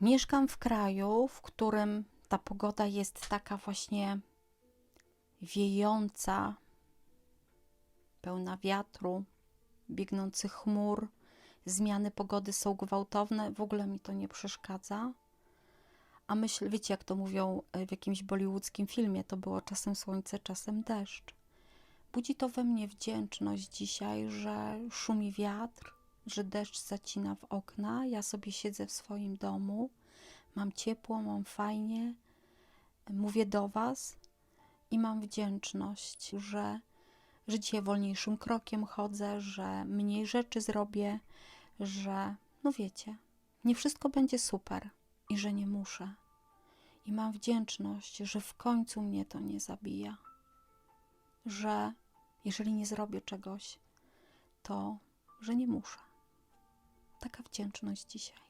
Mieszkam w kraju, w którym ta pogoda jest taka właśnie wiejąca, pełna wiatru, biegnących chmur. Zmiany pogody są gwałtowne, w ogóle mi to nie przeszkadza. A myśl, wiecie, jak to mówią e, w jakimś bollywoodzkim filmie, to było czasem słońce, czasem deszcz. Budzi to we mnie wdzięczność dzisiaj, że szumi wiatr, że deszcz zacina w okna. Ja sobie siedzę w swoim domu, mam ciepło, mam fajnie, mówię do Was i mam wdzięczność, że, dzisiaj wolniejszym krokiem chodzę, że mniej rzeczy zrobię, że, no wiecie, nie wszystko będzie super i że nie muszę. I mam wdzięczność, że w końcu mnie to nie zabija. Że jeżeli nie zrobię czegoś, to że nie muszę. Taka wdzięczność dzisiaj.